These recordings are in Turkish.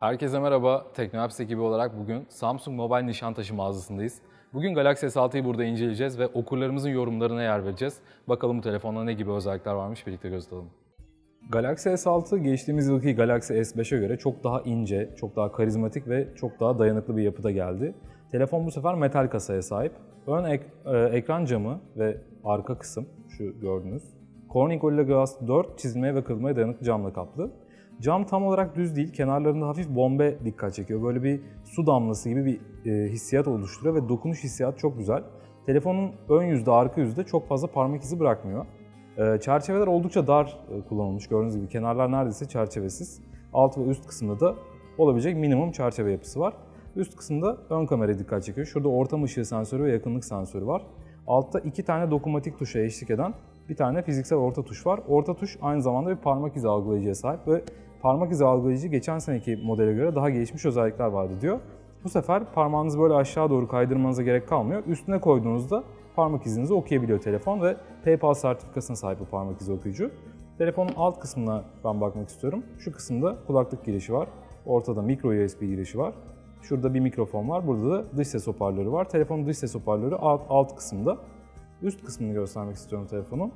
Herkese merhaba. Teknoapps ekibi olarak bugün Samsung Mobile Nişantaşı mağazasındayız. Bugün Galaxy S6'yı burada inceleyeceğiz ve okurlarımızın yorumlarına yer vereceğiz. Bakalım bu telefonda ne gibi özellikler varmış birlikte göz atalım. Galaxy S6 geçtiğimiz yılki Galaxy S5'e göre çok daha ince, çok daha karizmatik ve çok daha dayanıklı bir yapıda geldi. Telefon bu sefer metal kasaya sahip. Ön ek- e, ekran camı ve arka kısım şu gördüğünüz. Corning Gorilla Glass 4 çizilmeye ve kırılmaya dayanıklı camla kaplı. Cam tam olarak düz değil, kenarlarında hafif bombe dikkat çekiyor. Böyle bir su damlası gibi bir e, hissiyat oluşturuyor ve dokunuş hissiyatı çok güzel. Telefonun ön yüzde, arka yüzde çok fazla parmak izi bırakmıyor. Ee, çerçeveler oldukça dar e, kullanılmış. Gördüğünüz gibi kenarlar neredeyse çerçevesiz. Alt ve üst kısımda da olabilecek minimum çerçeve yapısı var. Üst kısımda ön kamera dikkat çekiyor. Şurada ortam ışığı sensörü ve yakınlık sensörü var. Altta iki tane dokunmatik tuşa eşlik eden bir tane fiziksel orta tuş var. Orta tuş aynı zamanda bir parmak izi algılayıcıya sahip ve parmak izi algılayıcı geçen seneki modele göre daha gelişmiş özellikler vardı diyor. Bu sefer parmağınızı böyle aşağı doğru kaydırmanıza gerek kalmıyor. Üstüne koyduğunuzda parmak izinizi okuyabiliyor telefon ve PayPal sertifikasına sahip bu parmak izi okuyucu. Telefonun alt kısmına ben bakmak istiyorum. Şu kısımda kulaklık girişi var. Ortada micro USB girişi var. Şurada bir mikrofon var. Burada da dış ses hoparlörü var. Telefonun dış ses hoparlörü alt, alt kısımda. Üst kısmını göstermek istiyorum telefonun.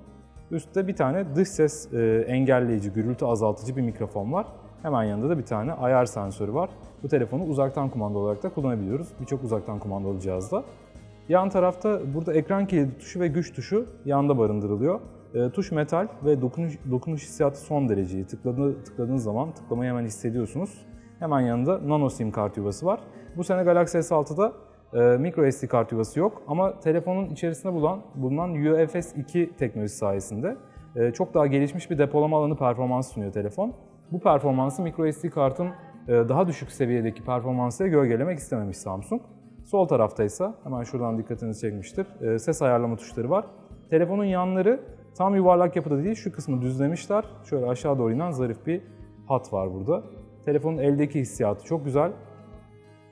Üstte bir tane dış ses e, engelleyici, gürültü azaltıcı bir mikrofon var. Hemen yanında da bir tane ayar sensörü var. Bu telefonu uzaktan kumanda olarak da kullanabiliyoruz. Birçok uzaktan kumandalı cihazda. Yan tarafta burada ekran kilidi tuşu ve güç tuşu yanda barındırılıyor. E, tuş metal ve dokunuş, dokunuş hissiyatı son derece iyi. Tıkladığı, tıkladığınız zaman tıklamayı hemen hissediyorsunuz. Hemen yanında nano sim kart yuvası var. Bu sene Galaxy S6'da e, micro SD kart yuvası yok ama telefonun içerisinde bulunan, bulunan UFS 2 teknolojisi sayesinde e, çok daha gelişmiş bir depolama alanı performans sunuyor telefon. Bu performansı micro SD kartın e, daha düşük seviyedeki performansıyla gölgelemek istememiş Samsung. Sol tarafta ise hemen şuradan dikkatinizi çekmiştir. e, Ses ayarlama tuşları var. Telefonun yanları tam yuvarlak yapıda değil, şu kısmı düzlemişler. Şöyle aşağı doğru inen zarif bir hat var burada. Telefonun eldeki hissiyatı çok güzel.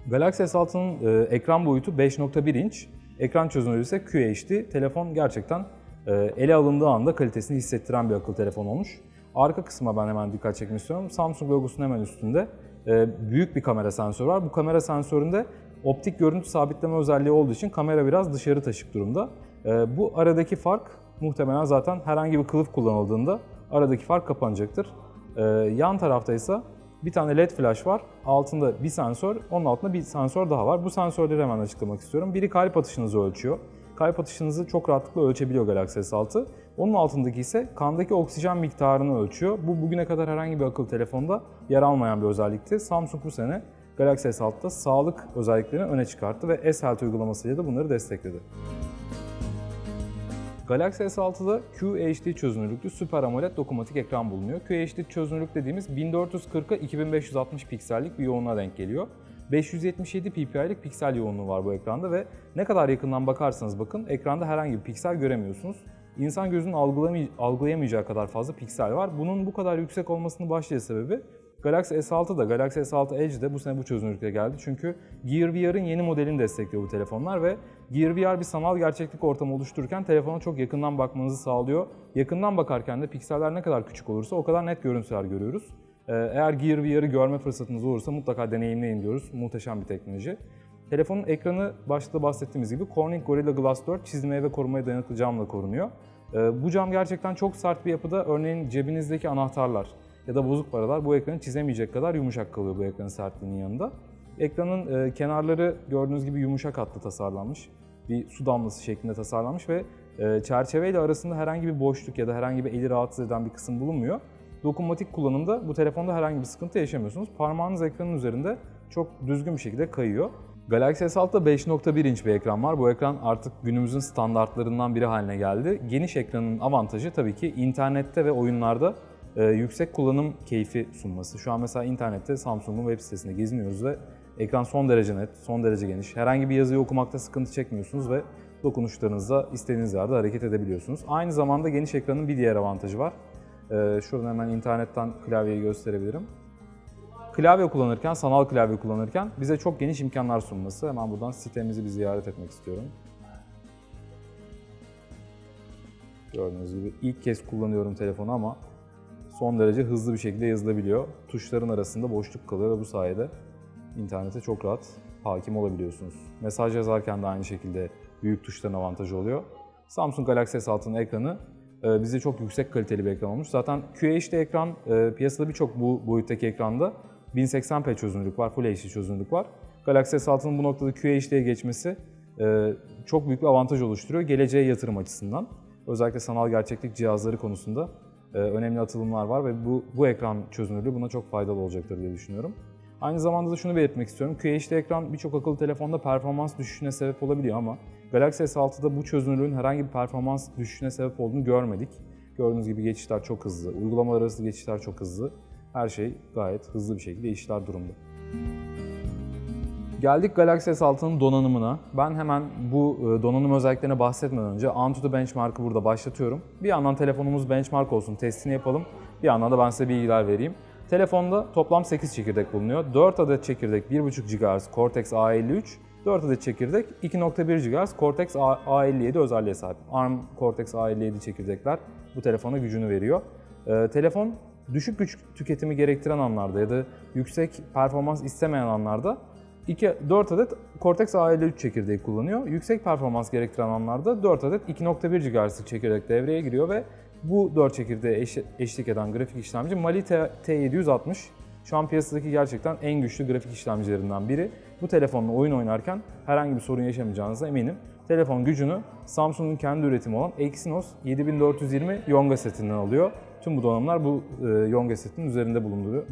Galaxy S6'nın e, ekran boyutu 5.1 inç. Ekran çözünürlüğü ise QHD. Telefon gerçekten e, ele alındığı anda kalitesini hissettiren bir akıllı telefon olmuş. Arka kısma ben hemen dikkat çekmek istiyorum. Samsung logosunun hemen üstünde e, büyük bir kamera sensörü var. Bu kamera sensöründe optik görüntü sabitleme özelliği olduğu için kamera biraz dışarı taşık durumda. E, bu aradaki fark muhtemelen zaten herhangi bir kılıf kullanıldığında aradaki fark kapanacaktır. E, yan tarafta ise bir tane LED flash var. Altında bir sensör, onun altında bir sensör daha var. Bu sensörleri hemen açıklamak istiyorum. Biri kalp atışınızı ölçüyor. Kalp atışınızı çok rahatlıkla ölçebiliyor Galaxy S6. Onun altındaki ise kandaki oksijen miktarını ölçüyor. Bu bugüne kadar herhangi bir akıllı telefonda yer almayan bir özellikti. Samsung bu sene Galaxy S6'da sağlık özelliklerini öne çıkarttı ve S-Health uygulamasıyla da bunları destekledi. Galaxy S6'da QHD çözünürlüklü Super AMOLED dokunmatik ekran bulunuyor. QHD çözünürlük dediğimiz 1440'a 2560 piksellik bir yoğunluğa denk geliyor. 577 ppi'lik piksel yoğunluğu var bu ekranda ve ne kadar yakından bakarsanız bakın ekranda herhangi bir piksel göremiyorsunuz. İnsan gözünün algılayamayacağı kadar fazla piksel var. Bunun bu kadar yüksek olmasının başlıca sebebi Galaxy S6 da Galaxy S6 Edge de bu sene bu çözünürlükle geldi. Çünkü Gear VR'ın yeni modelini destekliyor bu telefonlar ve Gear VR bir sanal gerçeklik ortamı oluştururken telefona çok yakından bakmanızı sağlıyor. Yakından bakarken de pikseller ne kadar küçük olursa o kadar net görüntüler görüyoruz. Ee, Eğer Gear VR'ı görme fırsatınız olursa mutlaka deneyimleyin diyoruz. Muhteşem bir teknoloji. Telefonun ekranı başta bahsettiğimiz gibi Corning Gorilla Glass 4 çizmeye ve korumaya dayanıklı camla korunuyor. Ee, Bu cam gerçekten çok sert bir yapıda. Örneğin cebinizdeki anahtarlar ya da bozuk paralar bu ekranı çizemeyecek kadar yumuşak kalıyor bu ekranın sertliğinin yanında. Ekranın e, kenarları gördüğünüz gibi yumuşak hatlı tasarlanmış. Bir su damlası şeklinde tasarlanmış ve e, çerçeveyle arasında herhangi bir boşluk ya da herhangi bir eli rahatsız eden bir kısım bulunmuyor. Dokunmatik kullanımda bu telefonda herhangi bir sıkıntı yaşamıyorsunuz. Parmağınız ekranın üzerinde çok düzgün bir şekilde kayıyor. Galaxy S6'da 5.1 inç bir ekran var. Bu ekran artık günümüzün standartlarından biri haline geldi. Geniş ekranın avantajı tabii ki internette ve oyunlarda e, yüksek kullanım keyfi sunması. Şu an mesela internette Samsung'un web sitesinde geziniyoruz ve ekran son derece net, son derece geniş. Herhangi bir yazıyı okumakta sıkıntı çekmiyorsunuz ve dokunuşlarınızla istediğiniz yerde hareket edebiliyorsunuz. Aynı zamanda geniş ekranın bir diğer avantajı var. E, şuradan hemen internetten klavyeyi gösterebilirim. Klavye kullanırken, sanal klavye kullanırken bize çok geniş imkanlar sunması. Hemen buradan sitemizi bir ziyaret etmek istiyorum. Gördüğünüz gibi ilk kez kullanıyorum telefonu ama son derece hızlı bir şekilde yazılabiliyor. Tuşların arasında boşluk kalıyor ve bu sayede internete çok rahat hakim olabiliyorsunuz. Mesaj yazarken de aynı şekilde büyük tuşların avantajı oluyor. Samsung Galaxy S6'nın ekranı e, bize çok yüksek kaliteli bir ekran olmuş. Zaten QHD ekran e, piyasada birçok bu boyuttaki ekranda 1080p çözünürlük var, Full HD çözünürlük var. Galaxy S6'nın bu noktada QHD'ye geçmesi e, çok büyük bir avantaj oluşturuyor geleceğe yatırım açısından. Özellikle sanal gerçeklik cihazları konusunda önemli atılımlar var ve bu, bu ekran çözünürlüğü buna çok faydalı olacaktır diye düşünüyorum. Aynı zamanda da şunu belirtmek istiyorum. QHD ekran birçok akıllı telefonda performans düşüşüne sebep olabiliyor ama Galaxy S6'da bu çözünürlüğün herhangi bir performans düşüşüne sebep olduğunu görmedik. Gördüğünüz gibi geçişler çok hızlı, uygulamalar arası geçişler çok hızlı. Her şey gayet hızlı bir şekilde işler durumda. Geldik Galaxy S6'nın donanımına. Ben hemen bu e, donanım özelliklerine bahsetmeden önce Antutu Benchmark'ı burada başlatıyorum. Bir yandan telefonumuz benchmark olsun, testini yapalım. Bir yandan da ben size bilgiler vereyim. Telefonda toplam 8 çekirdek bulunuyor. 4 adet çekirdek 1.5 GHz Cortex A53, 4 adet çekirdek 2.1 GHz Cortex A57 özelliğe sahip. ARM Cortex A57 çekirdekler bu telefona gücünü veriyor. Ee, telefon düşük güç tüketimi gerektiren anlarda ya da yüksek performans istemeyen anlarda 2, 4 adet Cortex A53 çekirdeği kullanıyor. Yüksek performans gerektiren anlarda 4 adet 2.1 GHz'lık çekirdek devreye giriyor ve bu 4 çekirdeğe eş, eşlik eden grafik işlemci Mali T- T760. Şu an piyasadaki gerçekten en güçlü grafik işlemcilerinden biri. Bu telefonla oyun oynarken herhangi bir sorun yaşamayacağınıza eminim. Telefon gücünü Samsung'un kendi üretimi olan Exynos 7420 Yonga setinden alıyor. Tüm bu donanımlar bu e, Yonga setinin üzerinde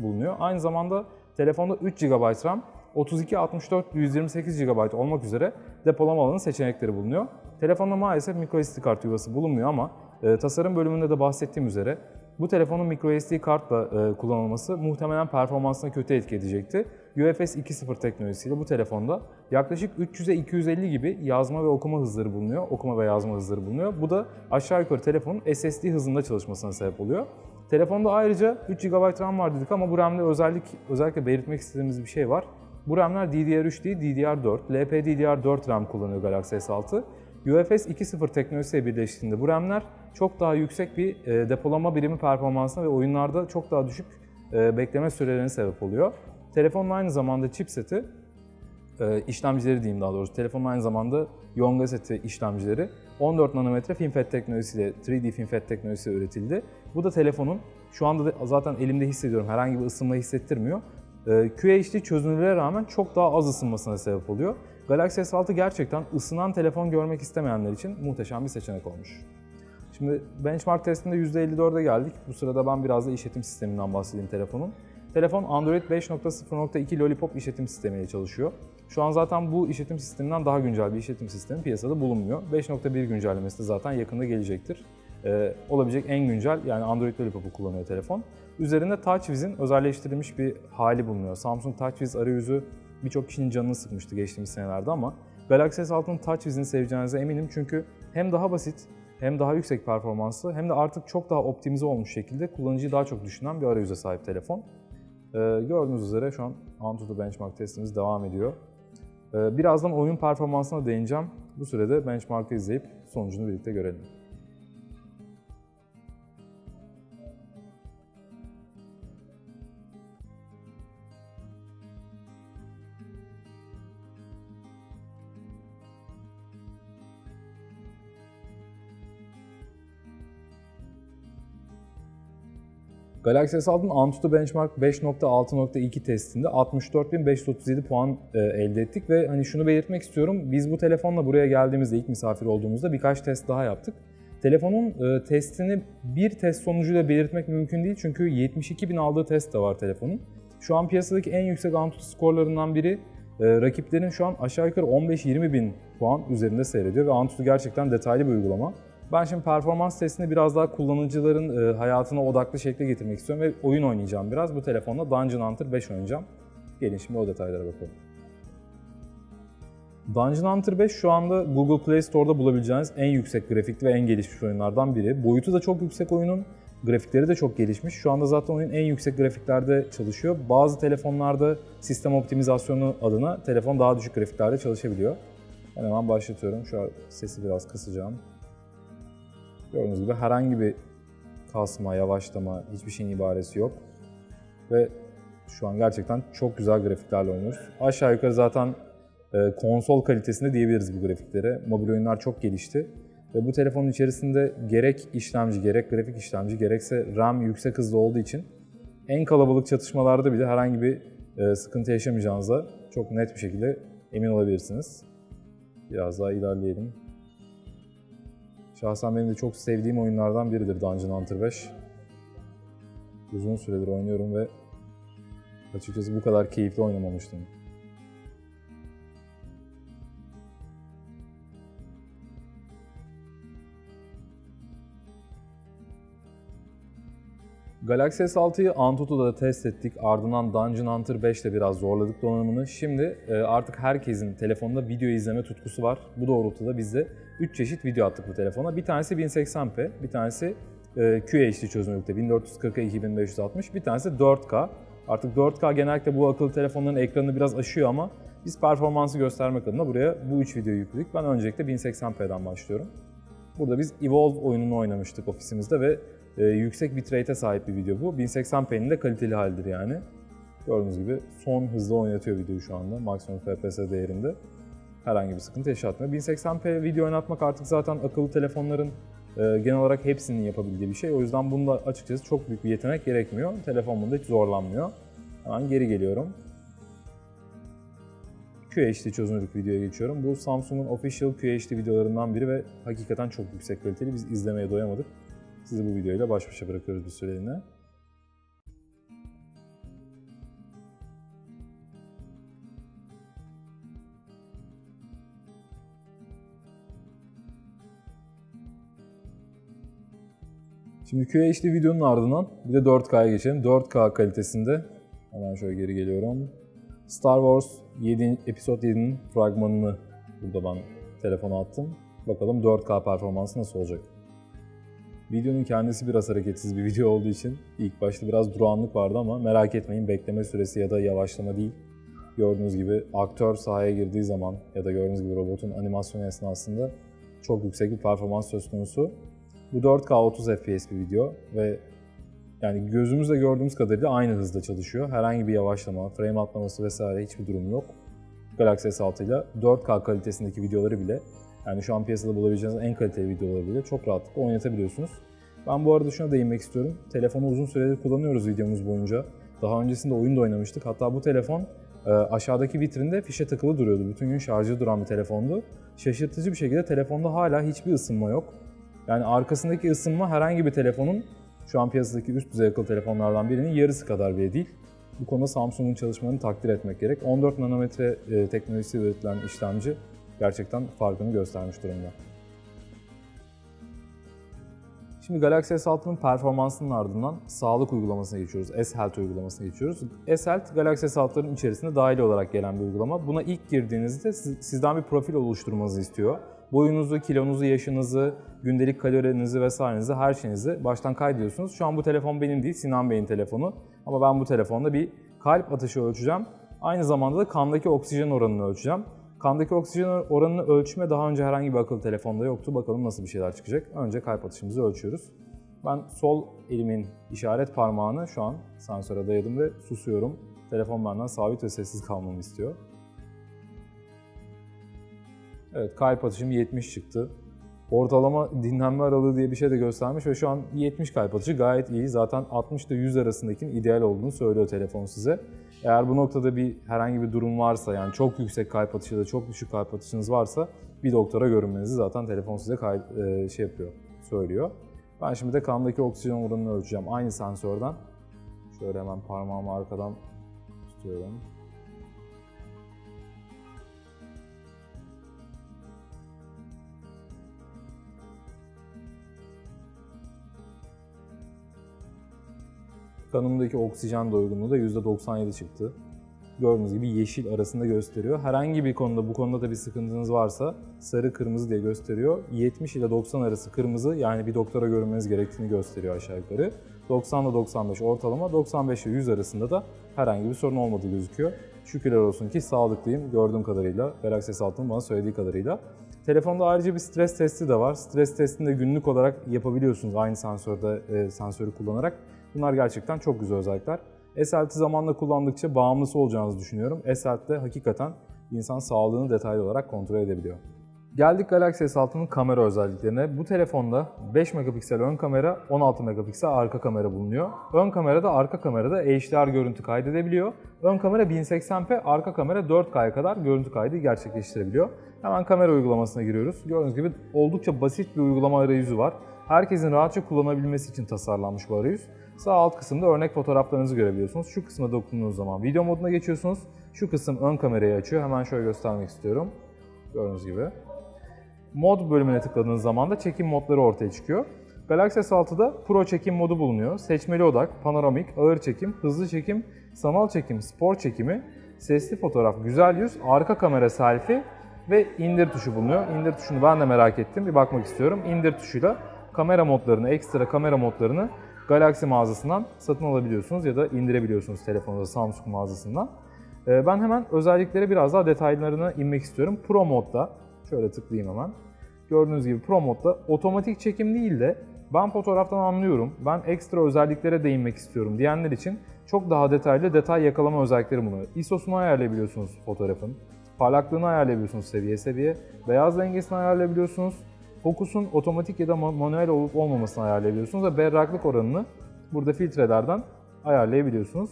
bulunuyor. Aynı zamanda telefonda 3 GB RAM, 32, 64, 128 GB olmak üzere depolama alanı seçenekleri bulunuyor. Telefonda maalesef microSD kart yuvası bulunmuyor ama e, tasarım bölümünde de bahsettiğim üzere bu telefonun microSD kartla e, kullanılması muhtemelen performansına kötü etki edecekti. UFS 2.0 teknolojisiyle bu telefonda yaklaşık 300'e 250 gibi yazma ve okuma hızları bulunuyor. Okuma ve yazma hızları bulunuyor. Bu da aşağı yukarı telefonun SSD hızında çalışmasına sebep oluyor. Telefonda ayrıca 3 GB RAM var dedik ama bu RAM'de özellik, özellikle belirtmek istediğimiz bir şey var. Bu RAM'ler DDR3 değil DDR4, LPDDR4 RAM kullanıyor Galaxy S6. UFS 2.0 teknolojisiyle birleştiğinde bu RAM'ler çok daha yüksek bir e, depolama birimi performansına ve oyunlarda çok daha düşük e, bekleme sürelerine sebep oluyor. Telefonun aynı zamanda chipseti, e, işlemcileri diyeyim daha doğrusu, telefonun aynı zamanda Yonga seti işlemcileri 14 nanometre FinFET teknolojisiyle, 3D FinFET teknolojisiyle üretildi. Bu da telefonun, şu anda da zaten elimde hissediyorum, herhangi bir ısınma hissettirmiyor. E, QHD çözünürlüğe rağmen çok daha az ısınmasına sebep oluyor. Galaxy S6 gerçekten ısınan telefon görmek istemeyenler için muhteşem bir seçenek olmuş. Şimdi benchmark testinde %54'e geldik. Bu sırada ben biraz da işletim sisteminden bahsedeyim telefonun. Telefon Android 5.0.2 Lollipop işletim sistemiyle çalışıyor. Şu an zaten bu işletim sisteminden daha güncel bir işletim sistemi piyasada bulunmuyor. 5.1 güncellemesi de zaten yakında gelecektir. Ee, olabilecek en güncel yani Android Lollipop'u kullanıyor telefon. Üzerinde TouchWiz'in özelleştirilmiş bir hali bulunuyor. Samsung TouchWiz arayüzü birçok kişinin canını sıkmıştı geçtiğimiz senelerde ama Galaxy S6'nın TouchWiz'ini seveceğinize eminim çünkü hem daha basit hem daha yüksek performanslı hem de artık çok daha optimize olmuş şekilde kullanıcıyı daha çok düşünen bir arayüze sahip telefon. Ee, gördüğünüz üzere şu an Antutu Benchmark testimiz devam ediyor. Ee, birazdan oyun performansına değineceğim. Bu sürede benchmark'ı izleyip sonucunu birlikte görelim. Galaxy S6'nın Antutu Benchmark 5.6.2 testinde 64.537 puan e, elde ettik ve hani şunu belirtmek istiyorum. Biz bu telefonla buraya geldiğimizde ilk misafir olduğumuzda birkaç test daha yaptık. Telefonun e, testini bir test sonucuyla belirtmek mümkün değil çünkü 72.000 aldığı test de var telefonun. Şu an piyasadaki en yüksek Antutu skorlarından biri e, rakiplerin şu an aşağı yukarı 15-20 bin puan üzerinde seyrediyor ve Antutu gerçekten detaylı bir uygulama. Ben şimdi performans testini biraz daha kullanıcıların e, hayatına odaklı şekle getirmek istiyorum ve oyun oynayacağım biraz. Bu telefonla Dungeon Hunter 5 oynayacağım. Gelin şimdi o detaylara bakalım. Dungeon Hunter 5 şu anda Google Play Store'da bulabileceğiniz en yüksek grafikli ve en gelişmiş oyunlardan biri. Boyutu da çok yüksek oyunun, grafikleri de çok gelişmiş. Şu anda zaten oyun en yüksek grafiklerde çalışıyor. Bazı telefonlarda sistem optimizasyonu adına telefon daha düşük grafiklerde çalışabiliyor. Ben hemen başlatıyorum. Şu an sesi biraz kısacağım. Gördüğünüz gibi herhangi bir kasma, yavaşlama hiçbir şeyin ibaresi yok. Ve şu an gerçekten çok güzel grafiklerle oynuyoruz. Aşağı yukarı zaten e, konsol kalitesinde diyebiliriz bu grafiklere. Mobil oyunlar çok gelişti. Ve bu telefonun içerisinde gerek işlemci, gerek grafik işlemci, gerekse RAM yüksek hızlı olduğu için en kalabalık çatışmalarda bile herhangi bir e, sıkıntı yaşamayacağınıza çok net bir şekilde emin olabilirsiniz. Biraz daha ilerleyelim. Şahsen benim de çok sevdiğim oyunlardan biridir Dungeon Hunter 5. Uzun süredir oynuyorum ve açıkçası bu kadar keyifli oynamamıştım. Galaxy S6'yı Antutu'da test ettik. Ardından Dungeon Hunter 5'te biraz zorladık donanımını. Şimdi e, artık herkesin telefonda video izleme tutkusu var. Bu doğrultuda biz de 3 çeşit video attık bu telefona. Bir tanesi 1080p, bir tanesi e, QHD çözünürlükte 1440'a 2560, bir tanesi 4K. Artık 4K genellikle bu akıllı telefonların ekranını biraz aşıyor ama biz performansı göstermek adına buraya bu 3 videoyu yükledik. Ben öncelikle 1080p'den başlıyorum. Burada biz Evolve oyununu oynamıştık ofisimizde ve e, yüksek bitrate'e sahip bir video bu. 1080p'nin de kaliteli halidir yani. Gördüğünüz gibi son hızda oynatıyor videoyu şu anda maksimum FPS değerinde. Herhangi bir sıkıntı yaşatmıyor. 1080p video oynatmak artık zaten akıllı telefonların e, genel olarak hepsinin yapabildiği bir şey. O yüzden bunda açıkçası çok büyük bir yetenek gerekmiyor. Telefon bunda hiç zorlanmıyor. Hemen geri geliyorum. QHD çözünürlük videoya geçiyorum. Bu Samsung'un official QHD videolarından biri ve hakikaten çok yüksek kaliteli. Biz izlemeye doyamadık. Sizi bu videoyla baş başa bırakıyoruz bir süreliğine. Şimdi QHD videonun ardından bir de 4K'ya geçelim. 4K kalitesinde hemen şöyle geri geliyorum. Star Wars 7. Episode 7'nin fragmanını burada ben telefona attım. Bakalım 4K performansı nasıl olacak. Videonun kendisi biraz hareketsiz bir video olduğu için ilk başta biraz durağanlık vardı ama merak etmeyin bekleme süresi ya da yavaşlama değil. Gördüğünüz gibi aktör sahaya girdiği zaman ya da gördüğünüz gibi robotun animasyonu esnasında çok yüksek bir performans söz konusu. Bu 4K 30 FPS bir video ve yani gözümüzle gördüğümüz kadarıyla aynı hızda çalışıyor. Herhangi bir yavaşlama, frame atlaması vesaire hiçbir durum yok. Galaxy S6 ile 4K kalitesindeki videoları bile yani şu an piyasada bulabileceğiniz en kaliteli videoları bile çok rahatlıkla oynatabiliyorsunuz. Ben bu arada şuna değinmek istiyorum. Telefonu uzun süredir kullanıyoruz videomuz boyunca. Daha öncesinde oyun da oynamıştık. Hatta bu telefon e, aşağıdaki vitrinde fişe takılı duruyordu. Bütün gün şarjı duran bir telefondu. Şaşırtıcı bir şekilde telefonda hala hiçbir ısınma yok. Yani arkasındaki ısınma herhangi bir telefonun şu an piyasadaki üst düzey akıllı telefonlardan birinin yarısı kadar bile değil. Bu konuda Samsung'un çalışmalarını takdir etmek gerek. 14 nanometre e, teknolojisi üretilen işlemci gerçekten farkını göstermiş durumda. Şimdi Galaxy S6'nın performansının ardından sağlık uygulamasına geçiyoruz. S-Health uygulamasına geçiyoruz. S-Health Galaxy S6'ların içerisinde dahil olarak gelen bir uygulama. Buna ilk girdiğinizde sizden bir profil oluşturmanızı istiyor. Boyunuzu, kilonuzu, yaşınızı, gündelik kalorinizi vesairenizi, her şeyinizi baştan kaydediyorsunuz. Şu an bu telefon benim değil, Sinan Bey'in telefonu. Ama ben bu telefonda bir kalp atışı ölçeceğim. Aynı zamanda da kandaki oksijen oranını ölçeceğim. Kandaki oksijen oranını ölçme daha önce herhangi bir akıllı telefonda yoktu. Bakalım nasıl bir şeyler çıkacak. Önce kalp atışımızı ölçüyoruz. Ben sol elimin işaret parmağını şu an sensöre dayadım ve susuyorum. Telefon benden sabit ve sessiz kalmamı istiyor. Evet kalp atışım 70 çıktı. Ortalama dinlenme aralığı diye bir şey de göstermiş ve şu an 70 kalp atışı gayet iyi. Zaten 60 ile 100 arasındakinin ideal olduğunu söylüyor telefon size. Eğer bu noktada bir herhangi bir durum varsa yani çok yüksek kalp atışı da çok düşük kalp atışınız varsa bir doktora görünmenizi zaten telefon size kay- e, şey yapıyor, söylüyor. Ben şimdi de kandaki oksijen oranını ölçeceğim aynı sensörden. Şöyle hemen parmağımı arkadan tutuyorum. Kanımdaki oksijen doygunluğu da %97 çıktı. Gördüğünüz gibi yeşil arasında gösteriyor. Herhangi bir konuda bu konuda da bir sıkıntınız varsa sarı kırmızı diye gösteriyor. 70 ile 90 arası kırmızı yani bir doktora görünmeniz gerektiğini gösteriyor aşağı yukarı. 90 ile 95 ortalama, 95 ile 100 arasında da herhangi bir sorun olmadığı gözüküyor. Şükürler olsun ki sağlıklıyım gördüğüm kadarıyla, Galaxy S6'nın bana söylediği kadarıyla. Telefonda ayrıca bir stres testi de var. Stres testini de günlük olarak yapabiliyorsunuz aynı sensörde e, sensörü kullanarak. Bunlar gerçekten çok güzel özellikler. S6 zamanla kullandıkça bağımlısı olacağınızı düşünüyorum. S6 de hakikaten insan sağlığını detaylı olarak kontrol edebiliyor. Geldik Galaxy S6'nın kamera özelliklerine. Bu telefonda 5 megapiksel ön kamera, 16 megapiksel arka kamera bulunuyor. Ön kamerada arka kamerada HDR görüntü kaydedebiliyor. Ön kamera 1080p, arka kamera 4K'ya kadar görüntü kaydı gerçekleştirebiliyor. Hemen kamera uygulamasına giriyoruz. Gördüğünüz gibi oldukça basit bir uygulama arayüzü var. Herkesin rahatça kullanabilmesi için tasarlanmış bu arayüz. Sağ alt kısımda örnek fotoğraflarınızı görebiliyorsunuz. Şu kısma dokunduğunuz zaman video moduna geçiyorsunuz. Şu kısım ön kamerayı açıyor. Hemen şöyle göstermek istiyorum. Gördüğünüz gibi. Mod bölümüne tıkladığınız zaman da çekim modları ortaya çıkıyor. Galaxy S6'da Pro çekim modu bulunuyor. Seçmeli odak, panoramik, ağır çekim, hızlı çekim, sanal çekim, spor çekimi, sesli fotoğraf, güzel yüz, arka kamera selfie ve indir tuşu bulunuyor. İndir tuşunu ben de merak ettim. Bir bakmak istiyorum. İndir tuşuyla kamera modlarını, ekstra kamera modlarını Galaxy mağazasından satın alabiliyorsunuz ya da indirebiliyorsunuz telefonunuza Samsung mağazasından. Ee, Ben hemen özelliklere biraz daha detaylarına inmek istiyorum. Pro modda, şöyle tıklayayım hemen. Gördüğünüz gibi Pro modda otomatik çekim değil de ben fotoğraftan anlıyorum, ben ekstra özelliklere değinmek istiyorum diyenler için çok daha detaylı detay yakalama özellikleri bulunuyor. ISO'sunu ayarlayabiliyorsunuz fotoğrafın, parlaklığını ayarlayabiliyorsunuz seviye seviye, beyaz dengesini ayarlayabiliyorsunuz, fokusun otomatik ya da ma- manuel olup olmamasını ayarlayabiliyorsunuz ve berraklık oranını burada filtrelerden ayarlayabiliyorsunuz.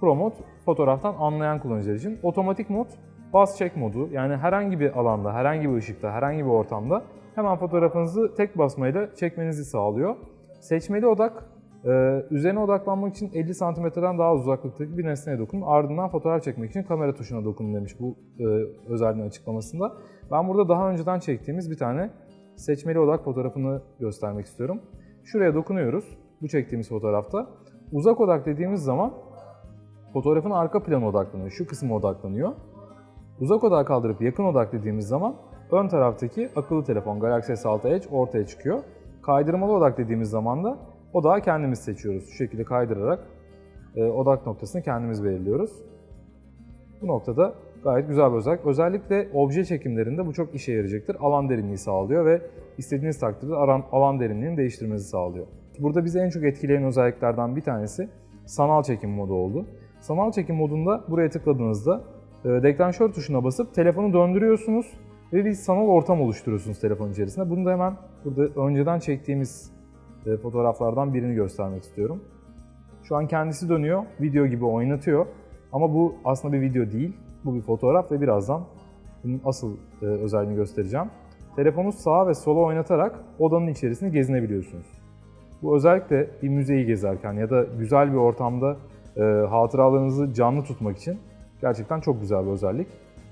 Pro mod fotoğraftan anlayan kullanıcılar için. Otomatik mod bas çek modu yani herhangi bir alanda, herhangi bir ışıkta, herhangi bir ortamda hemen fotoğrafınızı tek basmayla çekmenizi sağlıyor. Seçmeli odak e, üzerine odaklanmak için 50 santimetreden daha uzaklıktaki bir nesneye dokunun. Ardından fotoğraf çekmek için kamera tuşuna dokunun demiş bu e, özelliğin açıklamasında. Ben burada daha önceden çektiğimiz bir tane seçmeli odak fotoğrafını göstermek istiyorum. Şuraya dokunuyoruz bu çektiğimiz fotoğrafta. Uzak odak dediğimiz zaman fotoğrafın arka planı odaklanıyor. Şu kısmı odaklanıyor. Uzak odağı kaldırıp yakın odak dediğimiz zaman ön taraftaki akıllı telefon Galaxy S6 Edge ortaya çıkıyor. Kaydırmalı odak dediğimiz zaman da odağı kendimiz seçiyoruz. Şu şekilde kaydırarak e, odak noktasını kendimiz belirliyoruz. Bu noktada gayet güzel bir özellik. Özellikle obje çekimlerinde bu çok işe yarayacaktır. Alan derinliği sağlıyor ve istediğiniz takdirde alan, derinliğini değiştirmenizi sağlıyor. Burada bizi en çok etkileyen özelliklerden bir tanesi sanal çekim modu oldu. Sanal çekim modunda buraya tıkladığınızda e, deklanşör tuşuna basıp telefonu döndürüyorsunuz ve bir sanal ortam oluşturuyorsunuz telefon içerisinde. Bunu da hemen burada önceden çektiğimiz e, fotoğraflardan birini göstermek istiyorum. Şu an kendisi dönüyor, video gibi oynatıyor. Ama bu aslında bir video değil, bu bir fotoğraf ve birazdan bunun asıl e, özelliğini göstereceğim. Telefonu sağa ve sola oynatarak odanın içerisini gezinebiliyorsunuz. Bu özellikle bir müzeyi gezerken ya da güzel bir ortamda e, hatıralarınızı canlı tutmak için gerçekten çok güzel bir özellik.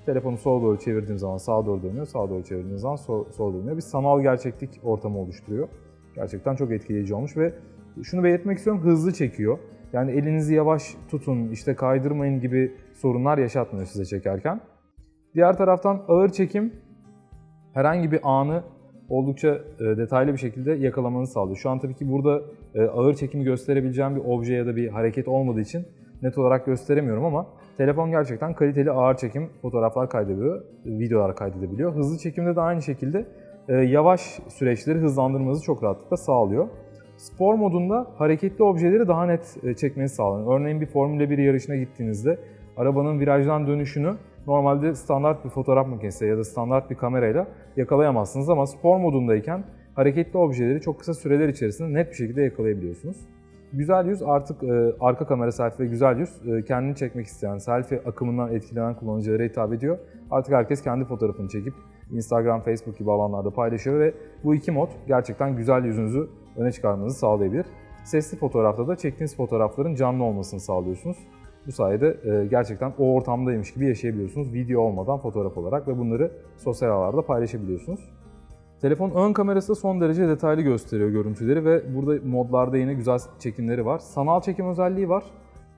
Telefonu sola doğru çevirdiğim zaman sağa doğru dönüyor, sağa doğru çevirdiğim zaman sol, sola dönüyor. Bir sanal gerçeklik ortamı oluşturuyor. Gerçekten çok etkileyici olmuş ve şunu belirtmek istiyorum, hızlı çekiyor. Yani elinizi yavaş tutun, işte kaydırmayın gibi sorunlar yaşatmıyor size çekerken. Diğer taraftan ağır çekim herhangi bir anı oldukça e, detaylı bir şekilde yakalamanızı sağlıyor. Şu an tabii ki burada e, ağır çekimi gösterebileceğim bir obje ya da bir hareket olmadığı için net olarak gösteremiyorum ama telefon gerçekten kaliteli ağır çekim fotoğraflar kaydedebiliyor, videolar kaydedebiliyor. Hızlı çekimde de aynı şekilde e, yavaş süreçleri hızlandırmanızı çok rahatlıkla sağlıyor. Spor modunda hareketli objeleri daha net çekmenizi sağlıyor. Örneğin bir Formula 1 yarışına gittiğinizde arabanın virajdan dönüşünü normalde standart bir fotoğraf makinesi ya da standart bir kamerayla yakalayamazsınız ama spor modundayken hareketli objeleri çok kısa süreler içerisinde net bir şekilde yakalayabiliyorsunuz. Güzel yüz artık e, arka kamera selfie ve güzel yüz e, kendini çekmek isteyen, selfie akımından etkilenen kullanıcılara hitap ediyor. Artık herkes kendi fotoğrafını çekip Instagram, Facebook gibi alanlarda paylaşıyor ve bu iki mod gerçekten güzel yüzünüzü öne çıkarmanızı sağlayabilir. Sesli fotoğrafta da çektiğiniz fotoğrafların canlı olmasını sağlıyorsunuz. Bu sayede e, gerçekten o ortamdaymış gibi yaşayabiliyorsunuz video olmadan fotoğraf olarak ve bunları sosyal ağlarda paylaşabiliyorsunuz. Telefon ön kamerası da son derece detaylı gösteriyor görüntüleri ve burada modlarda yine güzel çekimleri var. Sanal çekim özelliği var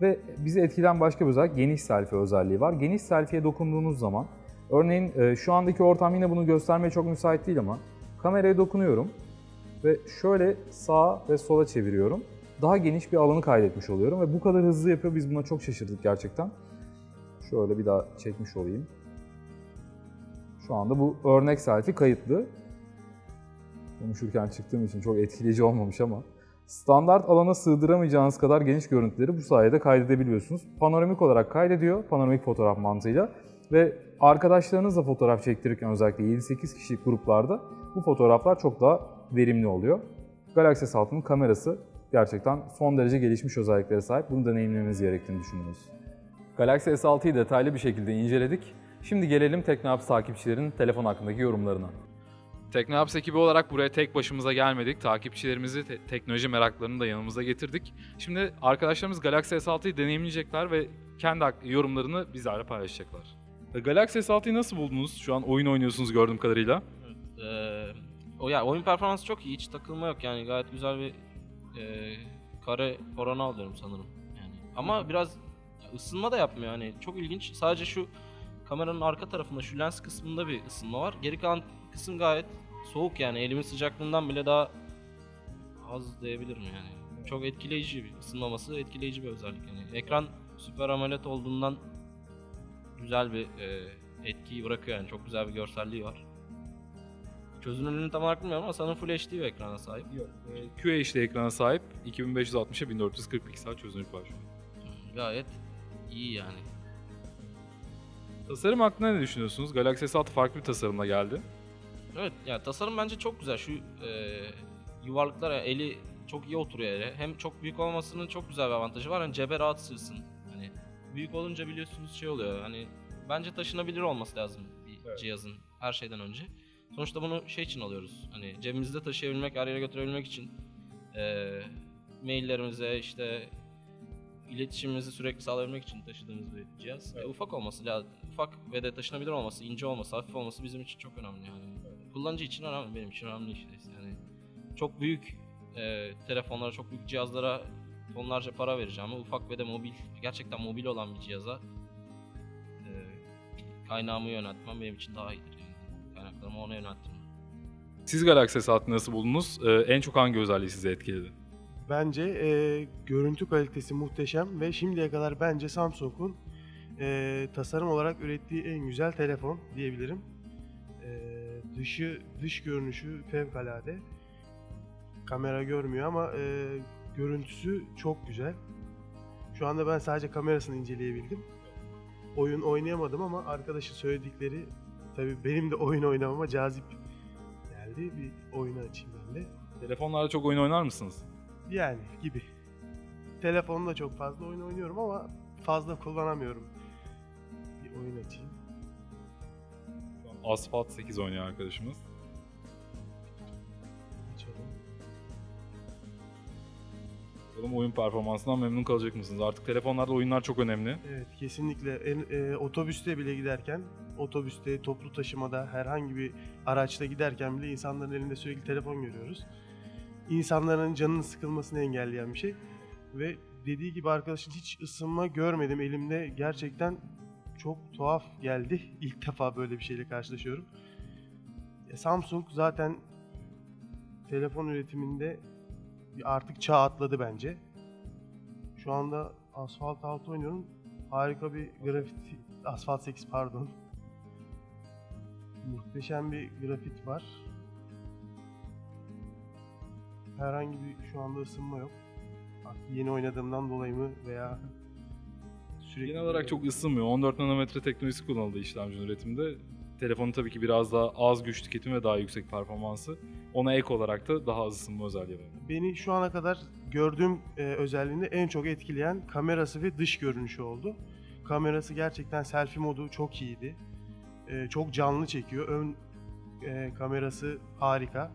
ve bizi etkilen başka bir özellik geniş selfie özelliği var. Geniş selfie'ye dokunduğunuz zaman örneğin e, şu andaki ortam yine bunu göstermeye çok müsait değil ama kameraya dokunuyorum ve şöyle sağa ve sola çeviriyorum. Daha geniş bir alanı kaydetmiş oluyorum ve bu kadar hızlı yapıyor. Biz buna çok şaşırdık gerçekten. Şöyle bir daha çekmiş olayım. Şu anda bu örnek selfie kayıtlı. Konuşurken çıktığım için çok etkileyici olmamış ama. Standart alana sığdıramayacağınız kadar geniş görüntüleri bu sayede kaydedebiliyorsunuz. Panoramik olarak kaydediyor, panoramik fotoğraf mantığıyla. Ve arkadaşlarınızla fotoğraf çektirirken özellikle 7-8 kişilik gruplarda bu fotoğraflar çok daha verimli oluyor. Galaxy S6'nın kamerası gerçekten son derece gelişmiş özelliklere sahip. Bunu deneyimlemeniz gerektiğini düşünüyoruz. Galaxy S6'yı detaylı bir şekilde inceledik. Şimdi gelelim Teknoapps takipçilerinin telefon hakkındaki yorumlarına. Teknoapps ekibi olarak buraya tek başımıza gelmedik. Takipçilerimizi, te- teknoloji meraklarını da yanımıza getirdik. Şimdi arkadaşlarımız Galaxy S6'yı deneyimleyecekler ve kendi yorumlarını bizlerle paylaşacaklar. E, Galaxy S6'yı nasıl buldunuz? Şu an oyun oynuyorsunuz gördüğüm kadarıyla. Ee, o ya oyun performansı çok iyi, hiç takılma yok yani gayet güzel bir e, kare oranı alıyorum sanırım. Yani ama biraz ısınma da yapmıyor hani çok ilginç. Sadece şu kameranın arka tarafında şu lens kısmında bir ısınma var. Geri kalan kısım gayet soğuk yani elimin sıcaklığından bile daha az diyebilirim yani. Çok etkileyici bir ısınmaması etkileyici bir özellik yani. Ekran Super AMOLED olduğundan güzel bir e, etkiyi bırakıyor yani çok güzel bir görselliği var. Çözünürlüğünü tam olarak bilmiyorum ama sanırım Full HD bir ekrana sahip. QHD ekrana sahip 2560'a 1440 piksel çözünürlük var şu an. Gayet iyi yani. Tasarım hakkında ne düşünüyorsunuz? Galaxy S6 farklı bir tasarımla geldi. Evet yani tasarım bence çok güzel. Şu e, yuvarlıklar ya, eli çok iyi oturuyor ele. Hem çok büyük olmasının çok güzel bir avantajı var. Hani cebe rahat sığsın. Hani büyük olunca biliyorsunuz şey oluyor. Hani bence taşınabilir olması lazım bir Evet. cihazın her şeyden önce. Sonuçta bunu şey için alıyoruz. Hani cebimizde taşıyabilmek, her yere götürebilmek için e, maillerimize işte iletişimimizi sürekli sağlayabilmek için taşıdığımız bir cihaz. E, ufak olması lazım. Ufak ve de taşınabilir olması, ince olması, hafif olması bizim için çok önemli yani. Kullanıcı için önemli, benim için önemli işte. Yani çok büyük e, telefonlara, çok büyük cihazlara tonlarca para vereceğim ama ufak ve de mobil, gerçekten mobil olan bir cihaza e, kaynağımı yöneltmem benim için daha iyidir Kaynaklarımı ona yönelttim. Siz Galaxy S6'yı nasıl buldunuz? Ee, en çok hangi özelliği sizi etkiledi? Bence e, görüntü kalitesi muhteşem ve şimdiye kadar bence Samsung'un e, tasarım olarak ürettiği en güzel telefon diyebilirim. E, dışı, dış görünüşü fevkalade. Kamera görmüyor ama e, görüntüsü çok güzel. Şu anda ben sadece kamerasını inceleyebildim. Oyun oynayamadım ama arkadaşın söyledikleri tabii benim de oyun oynamama cazip geldi. Bir oyunu açayım ben de. Telefonlarda çok oyun oynar mısınız? Yani gibi. Telefonda çok fazla oyun oynuyorum ama fazla kullanamıyorum. Bir oyun açayım. Asphalt 8 oynuyor arkadaşımız. Bakalım oyun performansından memnun kalacak mısınız? Artık telefonlarda oyunlar çok önemli. Evet kesinlikle en, e, otobüste bile giderken otobüste toplu taşımada herhangi bir araçta giderken bile insanların elinde sürekli telefon görüyoruz. İnsanların canının sıkılmasını engelleyen bir şey ve dediği gibi arkadaşın hiç ısınma görmedim elimde gerçekten çok tuhaf geldi. İlk defa böyle bir şeyle karşılaşıyorum. Samsung zaten telefon üretiminde artık çağ atladı bence. Şu anda Asphalt 6 oynuyorum. Harika bir grafit, Asphalt 8 pardon. Muhteşem bir grafit var. Herhangi bir şu anda ısınma yok. Artık yeni oynadığımdan dolayı mı veya sürekli Genel olarak çok ısınmıyor. 14 nanometre teknolojisi kullanıldı işlemcinin üretiminde. Telefonun tabii ki biraz daha az güç tüketimi ve daha yüksek performansı. Ona ek olarak da daha az ısınma özelliği var. beni şu ana kadar gördüğüm e, özelliğinde en çok etkileyen kamerası ve dış görünüşü oldu. Kamerası gerçekten selfie modu çok iyiydi. E, çok canlı çekiyor. Ön e, kamerası harika.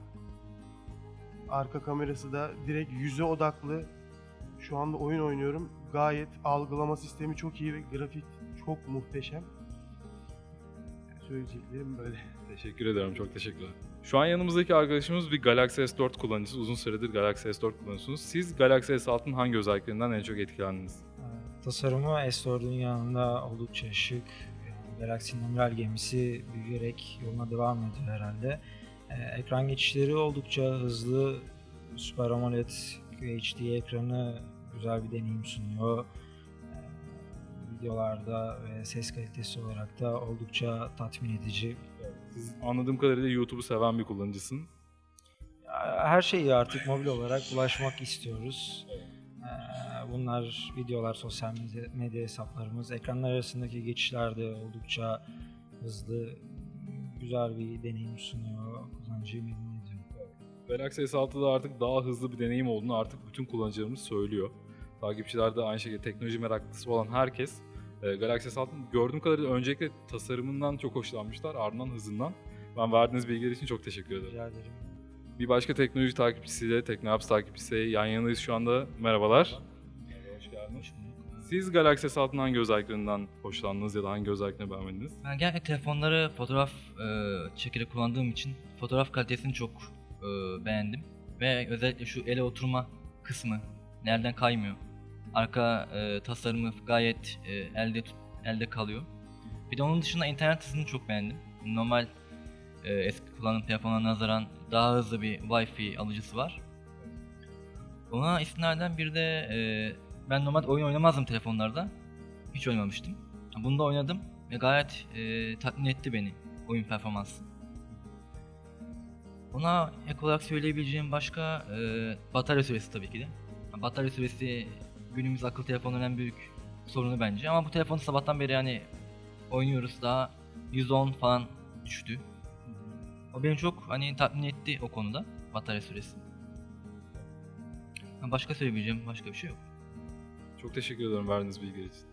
Arka kamerası da direkt yüze odaklı. Şu anda oyun oynuyorum. Gayet algılama sistemi çok iyi ve grafik çok muhteşem. Söyleyeceklerim böyle. Teşekkür ederim, çok teşekkürler. Şu an yanımızdaki arkadaşımız bir Galaxy S4 kullanıcısı. Uzun süredir Galaxy S4 kullanıyorsunuz. Siz Galaxy S6'ın hangi özelliklerinden en çok etkilendiniz? Ee, Tasarımı S4'ün yanında oldukça şık. Yani Galaxy'nin amiral gemisi büyüyerek yoluna devam ediyor herhalde. Ee, ekran geçişleri oldukça hızlı. Super AMOLED QHD ekranı güzel bir deneyim sunuyor. Videolarda ve ses kalitesi olarak da oldukça tatmin edici. Siz anladığım kadarıyla YouTube'u seven bir kullanıcısın. Her şeyi artık mobil olarak ulaşmak istiyoruz. Ee, Bunlar videolar, sosyal medya, hesaplarımız. Ekranlar arasındaki geçişler de oldukça hızlı, güzel bir deneyim sunuyor. Kullanıcıyı memnun ediyor. Galaxy S6'da artık daha hızlı bir deneyim olduğunu artık bütün kullanıcılarımız söylüyor. Takipçiler de aynı şekilde teknoloji meraklısı olan herkes e, Galaxy S6'nın gördüğüm kadarıyla öncelikle tasarımından çok hoşlanmışlar, ardından hızından. Ben verdiğiniz bilgiler için çok teşekkür ederim. Rica ederim. Bir başka teknoloji takipçisiyle, Teknoapps takipçisiyle yan yanayız şu anda. Merhabalar. Hoş geldiniz. Siz Galaxy S6'nın hangi özelliklerinden hoşlandınız ya da hangi özelliklerini beğenmediniz? Ben genellikle telefonları fotoğraf e, çekerek kullandığım için fotoğraf kalitesini çok e, beğendim. Ve özellikle şu ele oturma kısmı nereden kaymıyor. Arka e, tasarımı gayet e, elde elde kalıyor. Bir de onun dışında internet hızını çok beğendim. Normal e, eski kullandığım telefona nazaran daha hızlı bir Wi-Fi alıcısı var. Ona istinaden bir de e, ben normalde oyun oynamazdım telefonlarda. Hiç oynamamıştım. Bunda oynadım ve gayet e, tatmin etti beni oyun performansı. Ona ek olarak söyleyebileceğim başka e, batarya süresi tabii ki de. Batarya süresi günümüz akıllı telefonların en büyük sorunu bence ama bu telefonu sabahtan beri yani oynuyoruz daha 110 falan düştü. O beni çok hani tatmin etti o konuda batarya süresi. Başka söyleyebileceğim başka bir şey yok. Çok teşekkür ederim verdiğiniz bilgiler için.